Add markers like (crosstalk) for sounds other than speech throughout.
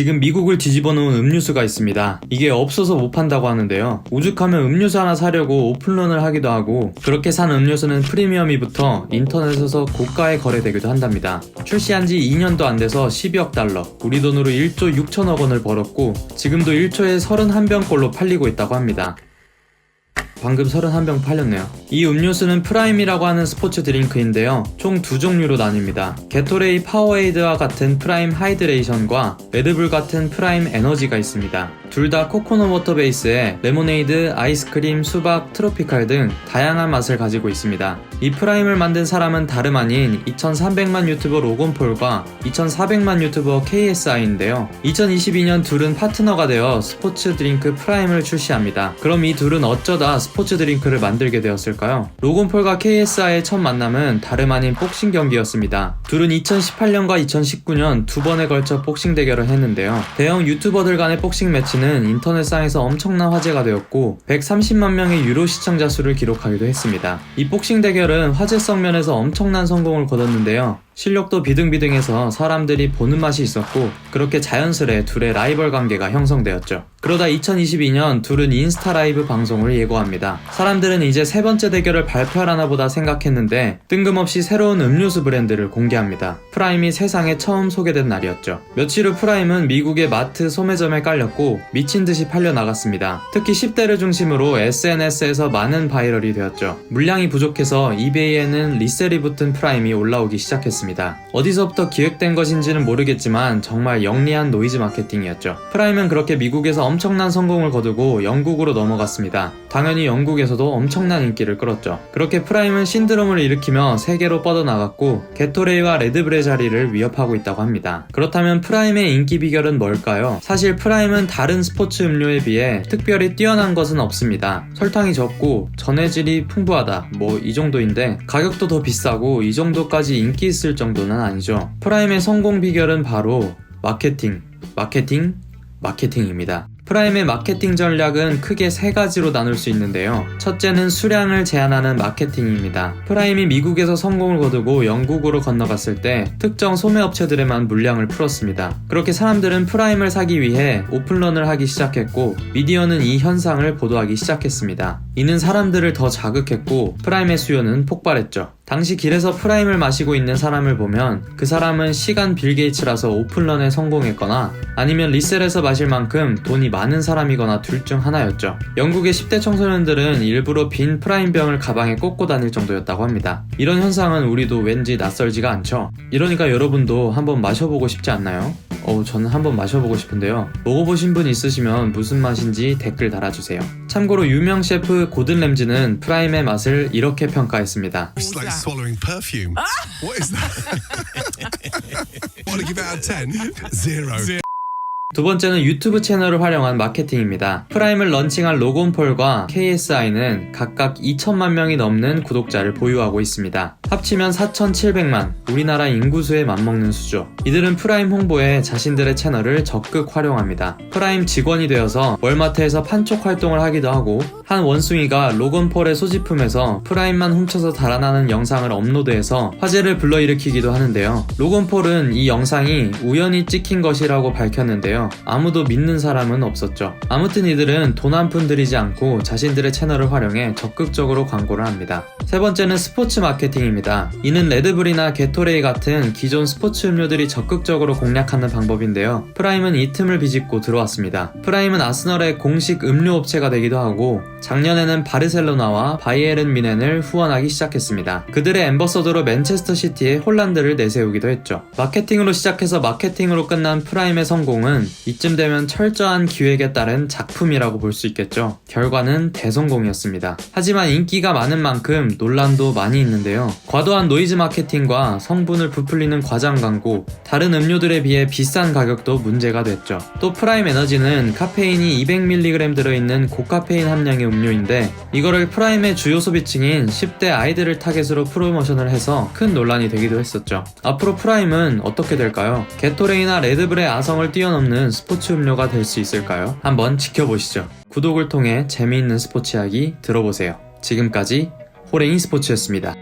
지금 미국을 뒤집어 놓은 음료수가 있습니다. 이게 없어서 못 판다고 하는데요. 오죽하면 음료수 하나 사려고 오픈런을 하기도 하고 그렇게 산 음료수는 프리미엄이 붙어 인터넷에서 고가에 거래되기도 한답니다. 출시한 지 2년도 안 돼서 12억 달러, 우리 돈으로 1조 6천억 원을 벌었고 지금도 1초에 31병꼴로 팔리고 있다고 합니다. 방금 31병 팔렸네요. 이 음료수는 프라임이라고 하는 스포츠 드링크인데요. 총 두 종류로 나뉩니다. 게토레이 파워에이드와 같은 프라임 하이드레이션과 레드불 같은 프라임 에너지가 있습니다. 둘 다 코코넛 워터 베이스에 레모네이드, 아이스크림, 수박, 트로피칼 등 다양한 맛을 가지고 있습니다. 이 프라임을 만든 사람은 다름 아닌 2300만 유튜버 로건폴과 2400만 유튜버 KSI인데요. 2022년 둘은 파트너가 되어 스포츠 드링크 프라임을 출시합니다. 그럼 이 둘은 어쩌다 드링크를 만들게 되었을까요? 로건 폴과 KSI의 첫 만남은 다름 아닌 복싱 경기였습니다. 둘은 2018년과 2019년 두 번에 걸쳐 복싱 대결을 했는데요. 대형 유튜버들 간의 복싱 매치는 인터넷상에서 엄청난 화제가 되었고 130만 명의 유료 시청자 수를 기록하기도 했습니다. 이 복싱 대결은 화제성 면에서 엄청난 성공을 거뒀는데요. 실력도 비등비등해서 사람들이 보는 맛이 있었고 그렇게 자연스레 둘의 라이벌 관계가 형성되었죠. 그러다 2022년 둘은 인스타 라이브 방송을 예고합니다. 사람들은 이제 세 번째 대결을 발표하려나 보다 생각했는데 뜬금없이 새로운 음료수 브랜드를 공개합니다. 프라임이 세상에 처음 소개된 날이었죠. 며칠 후 프라임은 미국의 마트 소매점에 깔렸고 미친 듯이 팔려 나갔습니다. 특히 10대를 중심으로 SNS에서 많은 바이럴이 되었죠. 물량이 부족해서 이베이에는 리셀이 붙은 프라임이 올라오기 시작했습니다. 어디서부터 기획된 것인지는 모르겠지만 정말 영리한 노이즈 마케팅이었죠. 프라임은 그렇게 미국에서 엄청난 성공을 거두고 영국으로 넘어갔습니다. 당연히 영국에서도 엄청난 인기를 끌었죠. 그렇게 프라임은 신드롬을 일으키며 세계로 뻗어나갔고 게토레이와 레드불의 자리를 위협하고 있다고 합니다. 그렇다면 프라임의 인기 비결은 뭘까요? 사실 프라임은 다른 스포츠 음료에 비해 특별히 뛰어난 것은 없습니다. 설탕이 적고 전해질이 풍부하다 뭐 이 정도인데 가격도 더 비싸고 이 정도까지 인기 있을 정도는 아니죠. 프라임의 성공 비결은 바로 마케팅, 마케팅, 마케팅입니다. 프라임의 마케팅 전략은 크게 세 가지로 나눌 수 있는데요. 첫째는 수량을 제한하는 마케팅입니다. 프라임이 미국에서 성공을 거두고 영국으로 건너갔을 때 특정 소매업체들에만 물량을 풀었습니다. 그렇게 사람들은 프라임을 사기 위해 오픈런을 하기 시작했고 미디어는 이 현상을 보도하기 시작했습니다. 이는 사람들을 더 자극했고 프라임의 수요는 폭발했죠. 당시 길에서 프라임을 마시고 있는 사람을 보면 그 사람은 시간 빌 게이츠라서 오픈런에 성공했거나 아니면 리셀에서 마실 만큼 돈이 많은 사람이거나 둘 중 하나였죠. 영국의 10대 청소년들은 일부러 빈 프라임병을 가방에 꽂고 다닐 정도였다고 합니다. 이런 현상은 우리도 왠지 낯설지가 않죠. 이러니까 여러분도 한번 마셔보고 싶지 않나요? 어우, 저는 한번 마셔보고 싶은데요. 먹어보신 분 있으시면 무슨 맛인지 댓글 달아주세요. 참고로 유명 셰프 고든 램지는 프라임의 맛을 이렇게 평가했습니다. It's like swallowing perfume. What is that? (laughs) what to give out of 10? Zero. 두 번째는 유튜브 채널을 활용한 마케팅입니다. 프라임을 런칭한 로건폴과 KSI는 각각 2천만 명이 넘는 구독자를 보유하고 있습니다. 합치면 4,700만, 우리나라 인구수에 맞먹는 수죠. 이들은 프라임 홍보에 자신들의 채널을 적극 활용합니다. 프라임 직원이 되어서 월마트에서 판촉 활동을 하기도 하고, 한 원숭이가 로건폴의 소지품에서 프라임만 훔쳐서 달아나는 영상을 업로드해서 화제를 불러일으키기도 하는데요. 로건폴은 이 영상이 우연히 찍힌 것이라고 밝혔는데요. 아무도 믿는 사람은 없었죠. 아무튼 이들은 돈 한 푼 들이지 않고 자신들의 채널을 활용해 적극적으로 광고를 합니다. 세 번째는 스포츠 마케팅입니다. 이는 레드불이나 게토레이 같은 기존 스포츠 음료들이 적극적으로 공략하는 방법인데요. 프라임은 이 틈을 비집고 들어왔습니다. 프라임은 아스널의 공식 음료 업체가 되기도 하고 작년에는 바르셀로나와 바이에른 미넨을 후원하기 시작했습니다. 그들의 엠버서더로 맨체스터 시티에 홀란드를 내세우기도 했죠. 마케팅으로 시작해서 마케팅으로 끝난 프라임의 성공은 이쯤 되면 철저한 기획에 따른 작품이라고 볼 수 있겠죠. 결과는 대성공이었습니다. 하지만 인기가 많은 만큼 논란도 많이 있는데요. 과도한 노이즈 마케팅과 성분을 부풀리는 과장 광고, 다른 음료들에 비해 비싼 가격도 문제가 됐죠. 또 프라임 에너지는 카페인이 200mg 들어있는 고카페인 함량의 음료인데 이거를 프라임의 주요 소비층인 10대 아이들을 타겟으로 프로모션을 해서 큰 논란이 되기도 했었죠. 앞으로 프라임은 어떻게 될까요? 게토레이나 레드불의 아성을 뛰어넘는 스포츠 음료가 될 수 있을까요? 한번 지켜보시죠. 구독을 통해 재미있는 스포츠 이야기 들어보세요. 지금까지 호랭이 스포츠였습니다.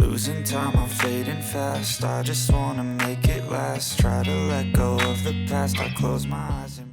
Losing time, I'm fading fast. I just wanna make it last. Try to let go of the past. I close my eyes. and